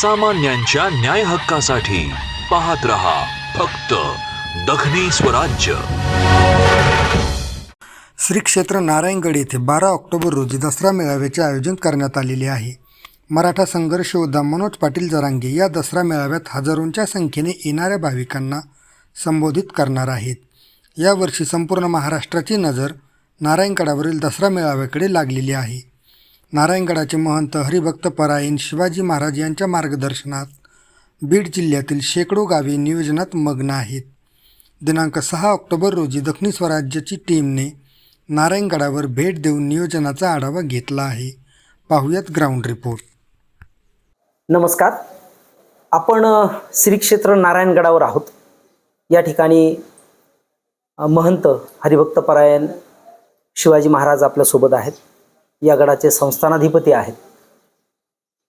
सामान्यांच्या न्याय हक्कासाठी पाहत रहा फक्त दखनी स्वराज्य. श्री क्षेत्र नारायणगड येथे बारा ऑक्टोबर रोजी दसरा मेळाव्याचे आयोजन करण्यात आलेले आहे. मराठा संघर्ष योद्धा मनोज पाटील जरांगे या दसरा मेळाव्यात हजारोंच्या संख्येने येणाऱ्या भाविकांना संबोधित करणार आहेत. यावर्षी संपूर्ण महाराष्ट्राची नजर नारायणगडावरील दसरा मेळाव्याकडे लागलेली आहे. नारायणगडाचे महंत हरिभक्त परायण शिवाजी महाराज यांच्या मार्गदर्शनात बीड जिल्ह्यातील शेकडो गावे नियोजनात मग्न आहेत. दिनांक सहा ऑक्टोबर रोजी दक्षिणी स्वराज्याची टीमने नारायणगडावर भेट देऊन नियोजनाचा आढावा घेतला आहे. पाहुयात ग्राउंड रिपोर्ट. नमस्कार. आपण श्री क्षेत्र नारायणगडावर आहोत. या ठिकाणी महंत हरिभक्त परायण शिवाजी महाराज आपल्यासोबत आहेत. या गडाचे संस्थानाधिपती आहेत.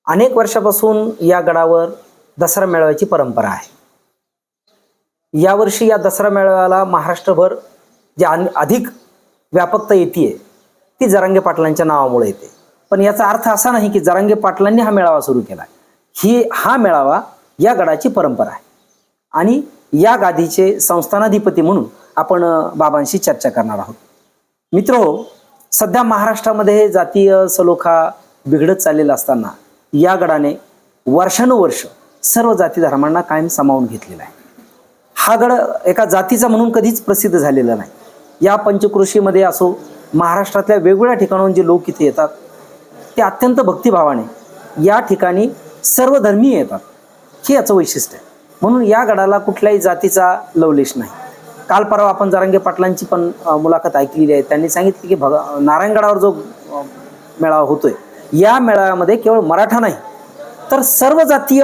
अनेक वर्षापासून या गडावर दसरा मेळाव्याची परंपरा आहे. यावर्षी या दसरा मेळाव्याला महाराष्ट्रभर जे अन- अधिक व्यापकता येते ती जरांगे पाटलांच्या नावामुळे येते. पण याचा अर्थ असा नाही की जरांगे पाटलांनी हा मेळावा सुरू केला ही हा मेळावा या गडाची परंपरा आहे. आणि या गादीचे संस्थानाधिपती म्हणून आपण बाबांशी चर्चा करणार आहोत. मित्र सध्या महाराष्ट्रामध्ये जातीय सलोखा बिघडत चाललेला असताना या गडाने वर्षानुवर्ष सर्व जाती धर्मांना कायम सामावून घेतलेला आहे. हा गड एका जातीचा म्हणून कधीच प्रसिद्ध झालेला नाही. या पंचकृषीमध्ये असो महाराष्ट्रातल्या वेगवेगळ्या ठिकाणाहून जे लोक इथे येतात ते अत्यंत भक्तिभावाने या ठिकाणी सर्व धर्मीय येतात. हे याचं वैशिष्ट्य आहे. म्हणून या गडाला कुठल्याही जातीचा लवलेश नाही. काल परवा आपण जरांगे पाटलांची पण मुलाखत ऐकलेली आहे. त्यांनी सांगितले की भग नारायणगडावर जो मेळावा होतोय या मेळाव्यामध्ये केवळ मराठा नाही तर सर्व जातीय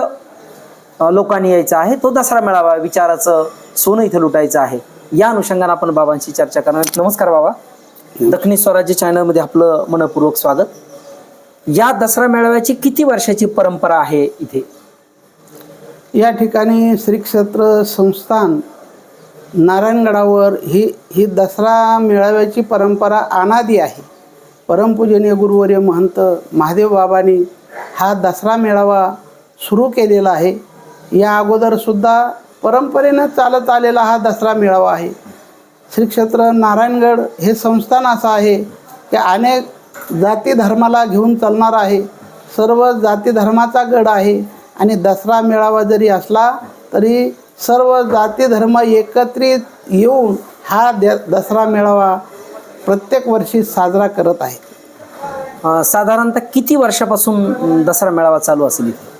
लोकांनी यायचं आहे. तो दसरा मेळावा विचाराचं सोनं इथं लुटायचं आहे. या अनुषंगाने आपण बाबांशी चर्चा करणार. नमस्कार बाबा. दक्षिणी स्वराज्य चॅनलमध्ये आपलं मनपूर्वक स्वागत. या दसरा मेळाव्याची किती वर्षाची परंपरा आहे इथे? या ठिकाणी श्री क्षेत्र संस्थान नारायणगडावर ही ही दसरा मेळाव्याची परंपरा अनादी आहे. परमपूजनीय गुरुवर्य महंत महादेव बाबांनी हा दसरा मेळावा सुरू केलेला आहे. या अगोदरसुद्धा परंपरेनं चालत आलेला हा दसरा मेळावा आहे. श्री क्षेत्र नारायणगड हे संस्थान असं आहे की अनेक जाती धर्माला घेऊन चालणार आहे. सर्व जाती धर्माचा गड आहे आणि दसरा मेळावा जरी असला तरी सर्व जाती धर्म एकत्रित येऊन हा द दसरा मेळावा प्रत्येक वर्षी साजरा करत आहे. साधारणतः किती वर्षापासून दसरा मेळावा चालू असेल इथे?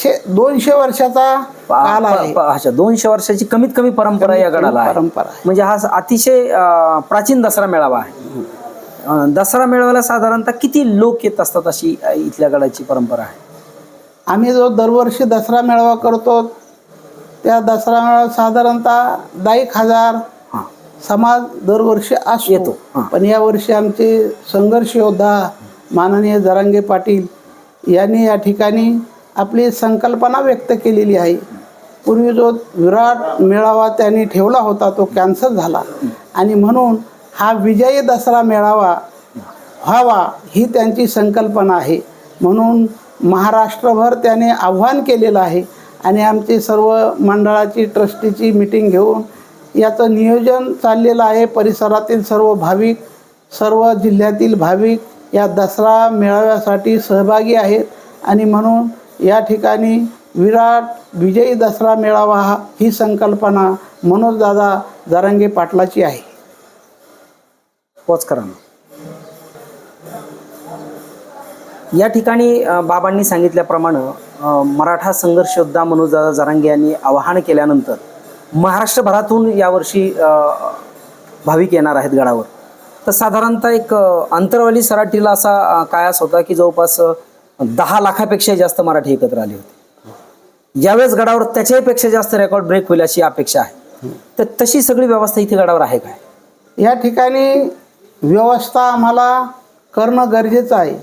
शे दोनशे वर्षाचा काल आहे. अच्छा दोनशे वर्षाची कमीत कमी परंपरा या गडाला आहे. परंपरा. म्हणजे हा अतिशय प्राचीन दसरा मेळावा आहे. दसरा मेळाव्याला साधारणतः किती लोक येत असतात अशी इथल्या गडाची परंपरा आहे? आम्ही जो दरवर्षी दसरा मेळावा करतो त्या दसरा साधारणतः दहा एक हजार समाज दरवर्षी येतो. असतो हां. पण यावर्षी आमचे संघर्ष योद्धा माननीय जरांगे पाटील यांनी या ठिकाणी आपली संकल्पना व्यक्त केलेली आहे. पूर्वी जो विराट मेळावा त्यांनी ठेवला होता तो कॅन्सल झाला. आणि म्हणून हा विजयी दसरा मेळावा व्हावा ही त्यांची संकल्पना आहे. म्हणून महाराष्ट्रभर त्याने आव्हान केलेलं आहे. आणि आमची सर्व मंडळाची ट्रस्टीची मिटिंग घेऊन याचं नियोजन चाललेलं आहे. परिसरातील सर्व भाविक सर्व जिल्ह्यातील भाविक या दसरा मेळाव्यासाठी सहभागी आहेत. आणि म्हणून या ठिकाणी विराट विजयी दसरा मेळावा हा ही संकल्पना मनोजदादा जारंगे पाटलाची आहे. पोच या ठिकाणी बाबांनी सांगितल्याप्रमाणे मराठा संघर्ष योद्धा मनोजदादा जारांगे यांनी आवाहन केल्यानंतर महाराष्ट्रभरातून यावर्षी भाविक येणार आहेत गडावर. तर साधारणतः एक अंतरवाली सराटीला असा कायास होता की जवळपास दहा लाखापेक्षा जास्त मराठी एकत्र आले होते. यावेळेस गडावर त्याच्यापेक्षा जास्त रेकॉर्ड ब्रेक होईल अशी अपेक्षा आहे. तर तशी सगळी व्यवस्था इथे गडावर आहे काय? या ठिकाणी व्यवस्था आम्हाला करणं गरजेचं आहे.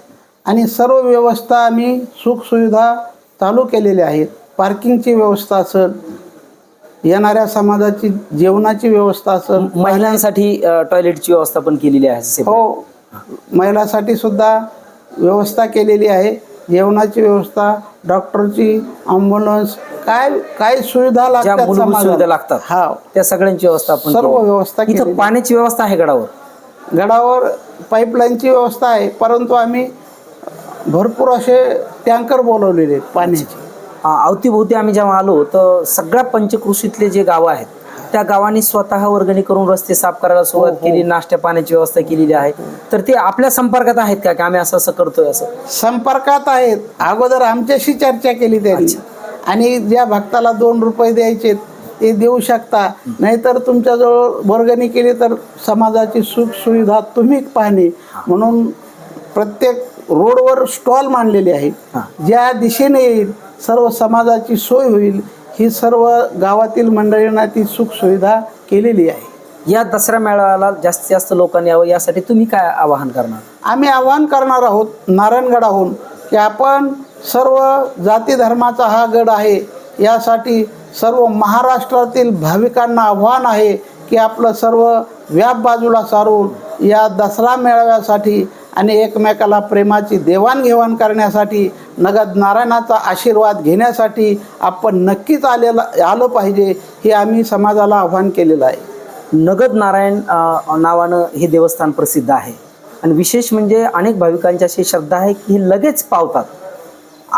आणि सर्व व्यवस्था आम्ही सुखसुविधा चालू केलेल्या आहेत पार्किंगची व्यवस्था असेल येणाऱ्या समाजाची जेवणाची व्यवस्था असेल महिलांसाठी टॉयलेटची व्यवस्था पण केलेली आहे. हो महिलासाठी सुद्धा व्यवस्था केलेली आहे जेवणाची व्यवस्था डॉक्टरची ॲम्ब्युलन्स काय काय सुविधा लागतात? सुविधा लागतात हा त्या सगळ्यांची व्यवस्था आपण सर्व. व्यवस्था इथं केलेली. पाण्याची व्यवस्था आहे गडावर गडावर पाईपलाईनची व्यवस्था आहे परंतु आम्ही भरपूर असे टँकर बोलवलेले आहेत पाण्याचे. अवतीभोवती आम्ही जेव्हा आलो तर सगळ्या पंचकृषीतले जे गावं आहेत त्या गावांनी स्वतः वर्गणी करून रस्ते साफ करायला सुरुवात केली नाश्त्या पाण्याची व्यवस्था केलेली आहे. तर ते आपल्या संपर्कात आहेत का की आम्ही असं असं करतोय असं? संपर्कात आहेत. अगोदर आमच्याशी चर्चा केली त्यांनी. आणि ज्या भक्ताला दोन रुपये द्यायचे ते देऊ शकता. नाहीतर तुमच्याजवळ वर्गणी केली तर समाजाची सुख सुविधा तुम्ही पाहणे म्हणून प्रत्येक रोडवर स्टॉल मांडलेले आहेत. ज्या दिशेने येईल सर्व समाजाची सोय होईल ही सर्व गावातील मंडळींना ती सुख सुविधा केलेली आहे. या दसरा मेळाव्याला जास्तीत जास्त लोकांनी यावं यासाठी तुम्ही काय आवाहन करणार? आम्ही आवाहन करणार आहोत नारायणगडाहून की आपण सर्व जाती धर्माचा हा गड आहे यासाठी सर्व महाराष्ट्रातील भाविकांना आव्हान आहे की आपलं सर्व व्याप बाजूला सारून या दसरा मेळाव्यासाठी आणि एकमेकाला प्रेमाची देवाणघेवाण करण्यासाठी नगद नारायणाचा आशीर्वाद घेण्यासाठी आपण नक्कीच आलेला आलं पाहिजे हे आम्ही समाजाला आव्हान केलेलं आहे. नगद नारायण नावानं हे देवस्थान प्रसिद्ध आहे. आणि विशेष म्हणजे अनेक भाविकांची अशी श्रद्धा आहे की हे लगेच पावतात.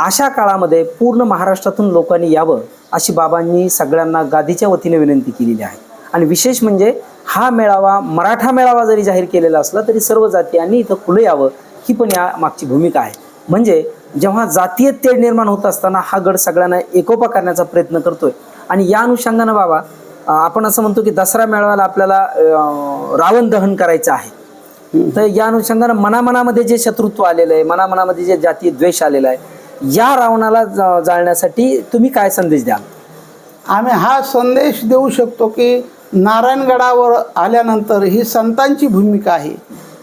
अशा काळामध्ये पूर्ण महाराष्ट्रातून लोकांनी यावं अशी बाबांनी सगळ्यांना गादीच्या वतीने विनंती केलेली आहे. आणि विशेष म्हणजे हा मेळावा मराठा मेळावा जरी जाहीर केलेला असला तरी सर्व जातीयांनी इथं खुलं यावं ही पण या मागची भूमिका आहे. म्हणजे जेव्हा जातीय तेढ निर्माण होत असताना हा गड सगळ्यांना एकोपा करण्याचा प्रयत्न करतोय. आणि या अनुषंगानं बाबा आपण असं म्हणतो की दसरा मेळाव्याला आपल्याला रावण दहन करायचं आहे. तर या अनुषंगानं मनामनामध्ये जे शत्रुत्व आलेलं आहे मनामनामध्ये जे जातीय द्वेष आलेला आहे या रावणाला जा- जाळण्यासाठी तुम्ही काय संदेश द्याल? आम्ही हा संदेश देऊ शकतो की नारायणगडावर आल्यानंतर ही संतांची भूमिका आहे.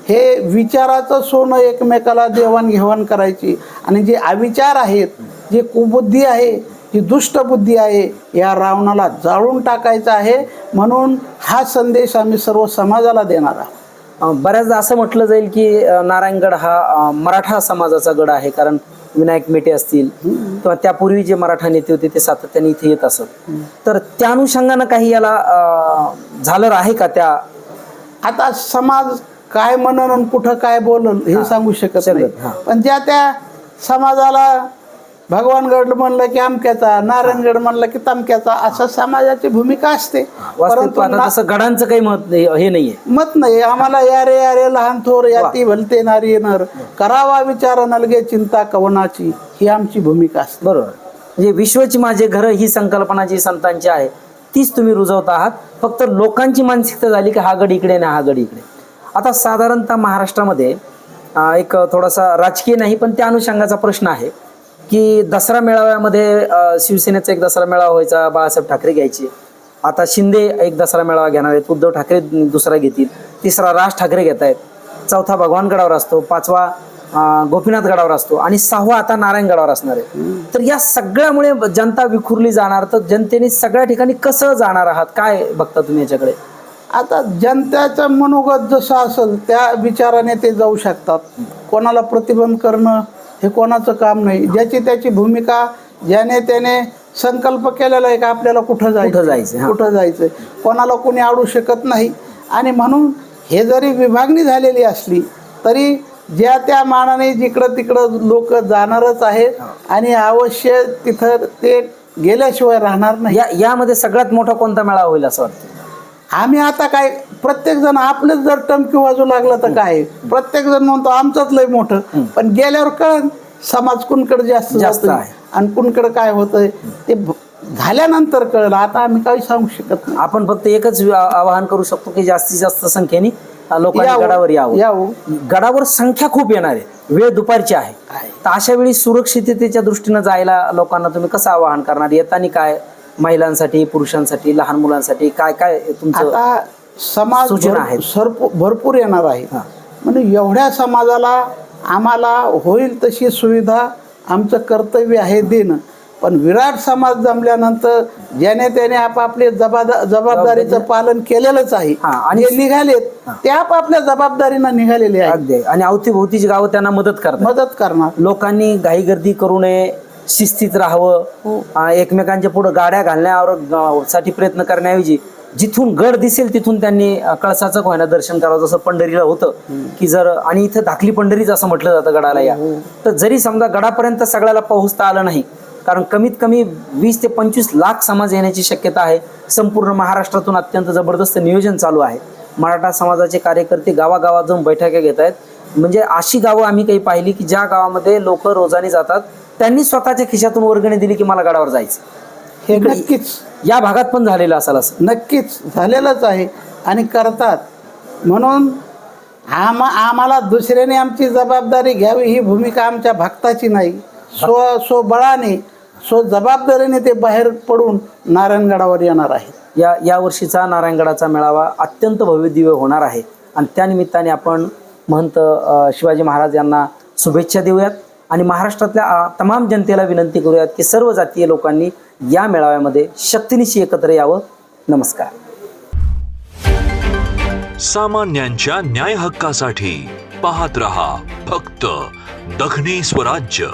हे विचाराचं सोनं एकमेकाला देवाणघेवाण करायची आणि जे अविचार आहेत जे कुबुद्धी आहे जी दुष्ट बुद्धी आहे या रावणाला जाळून टाकायचं आहे म्हणून हा संदेश आम्ही सर्व समाजाला देणार आहोत. बऱ्याचदा असं म्हटलं जाईल की नारायणगड हा मराठा समाजाचा गड आहे. कारण विनायक मेटे असतील किंवा त्यापूर्वी जे मराठा नेते होते ते सातत्याने इथे येत असत. तर त्या अनुषंगानं काही याला झालं आहे का त्या? आता समाज काय म्हणन कुठं काय बोलल हे सांगू शकत नाही. पण ज्या त्या समाजाला भगवानगड म्हणलं की अमक्याचा नारायणगड म्हणलं की तमक्याचा असं समाजाची भूमिका असते. परंतु ना- तसं गडांचं काही मत नाही हे नाहीये. मत नाही. आम्हाला यारे यारे लहान थोर याती भलते नारी नर करावा विचार नलगे चिंता कवनाची ही आमची भूमिका असते. बरोबर. म्हणजे विश्वची माझे घर ही संकल्पना जी संतांची आहे. तीच तुम्ही रुजवत आहात. फक्त लोकांची मानसिकता झाली की हा गड इकडे आणि हा गड इकडे. आता साधारणतः महाराष्ट्रामध्ये अं, एक थोडासा राजकीय नाही पण त्या अनुषंगाचा प्रश्न आहे. की दसरा मेळाव्यामध्ये शिवसेनेचा एक दसरा मेळावा व्हायचा बाळासाहेब ठाकरे घ्यायचे. आता शिंदे एक दसरा मेळावा घेणार आहेत उद्धव ठाकरे दुसरा घेतील तिसरा राज ठाकरे घेत आहेत चौथा भगवानगडावर असतो पाचवा गोपीनाथ गडावर असतो आणि सहावा आता नारायणगडावर असणार आहे. तर या सगळ्यामुळे जनता विखुरली जाणार तर जनतेने सगळ्या ठिकाणी कसं जाणार आहात? काय बघता तुम्ही याच्याकडे? आता जनतेचं मनोगत जसं असेल त्या विचाराने ते जाऊ शकतात. कोणाला प्रतिबंध करणं हे कोणाचं काम नाही. ज्याची त्याची भूमिका ज्याने त्याने संकल्प केलेला आहे का आपल्याला कुठं जायचं कुठं जायचं. कुठं जायचं कोणाला कोणी अडू शकत नाही. आणि म्हणून हे जरी विभागणी झालेली असली तरी ज्या त्या मानाने जिकडं तिकडं लोक जाणारच आहेत आणि अवश्य तिथं ते गेल्याशिवाय राहणार नाही. या यामध्ये सगळ्यात मोठा कोणता मेळावा होईल असं वाटतं? आम्ही आता काय प्रत्येक जण आपलेच जर टमकी वाजू लागला तर काय? प्रत्येक जण म्हणतो आमचंच लय मोठं. पण गेल्यावर कळ समाज कुणकडे जास्त जास्त आहे. आणि कुणकडे काय होतंय ते झाल्यानंतर कळलं. आता आम्ही काही सांगू शकत नाही. आपण फक्त एकच आवाहन करू शकतो की जास्तीत जास्त संख्येने लोकांनी गडावर यावं. यावं. गडावर संख्या खूप येणार आहे. वेळ दुपारची आहे. तर अशा वेळी सुरक्षिततेच्या दृष्टीनं जायला लोकांना तुम्ही कसं आवाहन करणार? येताना काय? महिलांसाठी पुरुषांसाठी लहान मुलांसाठी काय काय तुमचं? आता समाज सूचना भर- आहेत. सरपू- भरपूर येणार आहे. हा. म्हणजे एवढ्या समाजाला आम्हाला होईल तशी सुविधा आमचं कर्तव्य आहे देणं. पण विराट समाज जमल्यानंतर ज्याने त्याने आपापले जबाबदा जबाबदारीचं पालन केलेलंच आहे. हा, आणि- निघालेत ते आपापल्या जबाबदारीनं निघालेले अगदी. आणि अवतीभोवतीची गावं त्यांना मदत करतात. मदत करणार. लोकांनी घाई गर्दी करू नये शिस्तीत राहावं आ, एकमेकांच्या पुढे गाड्या घालण्यावर साठी प्रयत्न करण्याऐवजी जिथून गड दिसेल तिथून त्यांनी कळसाचं होईना दर्शन करावं जसं पंढरीला होतं की जर आणि इथं धाकली पंढरीच असं म्हटलं जातं गडाला या. तर जरी समजा गडापर्यंत सगळ्याला पोहोचता आलं नाही कारण कमीत कमी वीस ते पंचवीस लाख समाज येण्याची शक्यता आहे. संपूर्ण महाराष्ट्रातून अत्यंत जबरदस्त नियोजन चालू आहे. मराठा समाजाचे कार्यकर्ते गावागावात जाऊन बैठका घेत आहेत. म्हणजे अशी गावं आम्ही काही पाहिली की ज्या गावामध्ये लोक रोजाने जातात त्यांनी स्वतःच्या खिशातून वर्गणी दिली की मला गडावर जायचं. हे नक्कीच. या भागात पण झालेलं असेल असं? नक्कीच झालेलंच आहे. आणि करतात. म्हणून आम आम्हाला दुसऱ्याने आमची जबाबदारी घ्यावी ही भूमिका आमच्या भक्ताची नाही. स्व स्वबळाने स्व जबाबदारीने ते बाहेर पडून नारायणगडावर येणार आहेत. या या वर्षीचा नारायणगडाचा मेळावा अत्यंत भव्य दिव्य होणार आहे. आणि त्यानिमित्ताने आपण महंत शिवाजी महाराज यांना शुभेच्छा देऊयात. आणि महाराष्ट्रातल्या तमाम जनतेला विनंती करूयात की सर्व जातीय लोकांनी या मेळाव्यामध्ये शक्तीनिशी एकत्र यावं. नमस्कार. सामान्यांच्या न्याय हक्कासाठी पाहत रहा फक्त दखनी स्वराज्य.